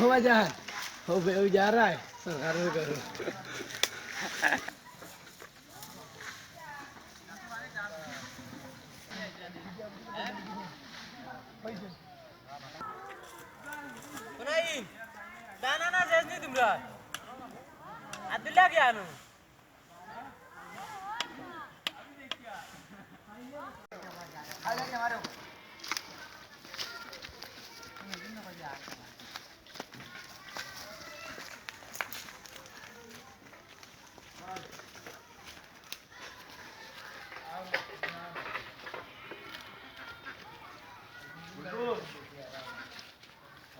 Không ra. Không về giá rồi. Sao ra rồi cơ. Ibrahim, dana na ses ni tumra. Abdullah ke anu? Ada yang baru.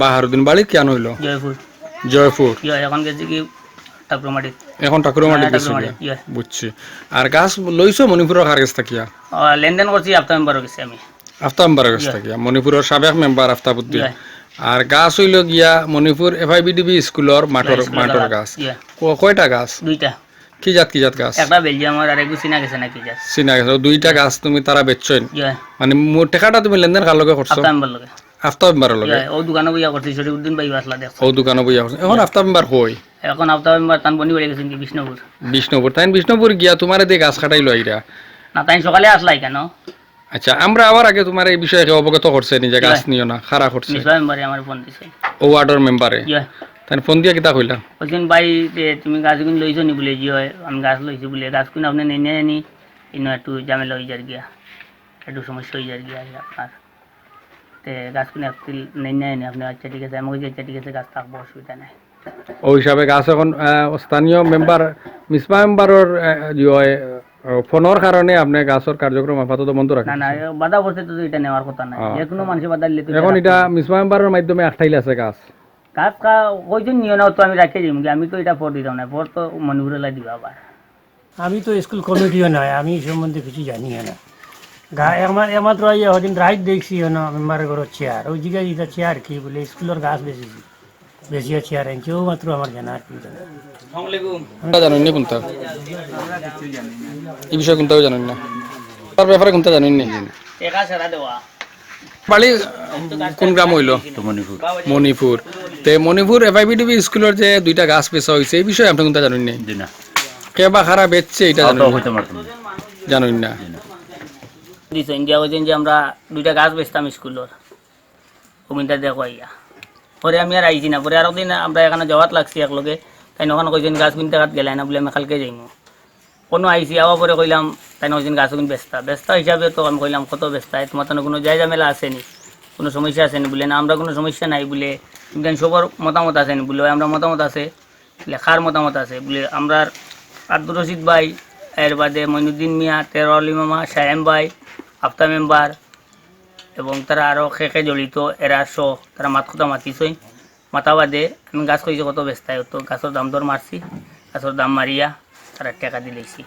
Baharuddin বাড়ি কেন হইল জয়পুর। জয়পুর? এখন গেছি কি এখন ঠাকুরমাটি হ্যাঁ। বুঝছি। আর গাছ লইছো মণিপুরের কার কাছ থাকিয়া লেনদেন করছি আফতা মেম্বারও গেছি আমি। আফতাব কাছ থাকিয়া মণিপুরের সাবেক মেম্বার আফতাবুদ্দিন আর গাছ হইল গিয়া মণিপুর এফআইবিডিবি স্কুলের মাঠর গাছ, কয়টা গাছ? দুইটা। কি জাত কি জাত গাছ? একটা বেলজিয়ামের আর একটু চিনা গেছে নাকি চিনা গেছে। দুইটা গাছ তুমি তারা বেচছেন মানে মোট টাকাটা তুমি লেনদেন কার লগে করছ? লগে। লগে? ও দোকানে বইয়া করছি শরীফুদ্দিন ভাই আসলা দেখো। ও দোকানে বইয়া করছ। এখন আফতাব মেম্বার হই এখন তান বনি বেড়ে গেছেন কি বিষ্ণুপুর? বিষ্ণুপুর। তাই বিষ্ণুপুর গিয়া তোমার দিয়ে গাছ কাটাইলো আইরা। না তাই সকালে আসলাই কেন? আচ্ছা আমরা আবার আগে তোমার এই বিষয়ে অবগত করছে নিজে গাছ নিও না খারা করছে। আমার ফোন দিছে। ও ওয়ার্ডের মেম্বারে। তাই ফোন দিয়া কিতা কইলা? বলছেন ভাই তে তুমি গাছ গুণ লইছো নি বলে? জি হয় আমি গাছ লইছি বলে। গাছ গুণ আপনি নেই নি ইনো একটু ঝামেলা হয়ে যার গিয়া। একটু সমস্যা হয়ে যার গিয়া আপনার তে গাছ গুণ একটু নেই নি আপনি আচ্ছা ঠিক আছে। আমি বলছি, আচ্ছা ঠিক আছে গাছ থাকব অসুবিধা নেই। ওই হিসাবে গাছ এখন স্থানীয় মেম্বার মিসবা মেম্বারের ফোনের কারণে আপনি গাছের কার্যক্রম আপাতত বন্ধ না রাখেন না এ বাধা পড়ছে তো এটা নেওয়ার কথা হ্যাঁ। যে কোনো মানুষের বাধা দিলে এখন এটা মিসবা মেম্বারের মাধ্যমে আঠাইল আছে গাছ। গাছ কা কইছেন নিও না তো আমি রাখে দিম আমি তো এটা ফোর দিতাম না ফোর তো মনিপুরে লাই দিবা আবার। আমি তো স্কুল কমিটিও নয় আমি এই সম্বন্ধে কিছু জানি না। গা একমা- একমাত্র ইয়ে হদিন রাইট দেখছি না মেম্বার ঘরের চেয়ার। ওই জায়গায় এটা চেয়ার কি বলে স্কুলের গাছ বেশিছি বেশিও চেয়ার আনছে ও মাত্র আমার জানা আর কি জানা জানেন না কোনটা? এই বিষয়ে কোনটাও জানেন না। তার ব্যাপারে কোনটা জানেন না? টেকা সেরা দেওয়া। বাড়ি কোন গ্রাম হইল? মণিপুর। তে মণিপুর এফআইবিডিবি স্কুলের যে দুইটা গাছ পেশা হয়েছে এই বিষয়ে আপনি কোনটা জানেন না? কে বা খারা বেচছে এটা জানেন না? জানেন না। দিছে ইন্ডিয়া কইছেন যে আমরা দুইটা গাছ বেচতাম স্কুলের ওমিনটা দেখো আইয়া পরে আমি আর আইছি না পরে আরও দিন আমরা এখানে যাওয়াত লাগছি একলগে। তাই ওখানে কইছেন গাছ কিনতে হাত গেলাই না? বলে আমি কালকে যাইমু। কোনো আইছি আবার পরে কইলাম তাই কইছেন গাছ কিন বেচতা। বেচতা হিসাবে তো আমি কইলাম কত বেচতা? তোমার তো কোনো জায় ঝামেলা আসেনি কোনো সমস্যা আসেনি বলে, না, আমরা কোনো সমস্যা নাই বলে কিন্তু সবার মতামত আসেনি বলে, আমরা মতামত আছে লেখার মতামত আছে বলে, আমরা আব্দুর রশিদ ভাই, এর বাদে মইনুদ্দিন মিয়া, তেরো আলী মামা সায়েম ভাই, আফতা মেম্বার, এবং তারা আরও খেকে জড়িত, এরা সহ, তারা মাত কথা মাতিছই। মাতা বাদে আমি গাছ কইছি কত ব্যস্তায় তো গাছের দাম দর মারছি, গাছের দাম মারিয়া তারা টাকা দিলেছি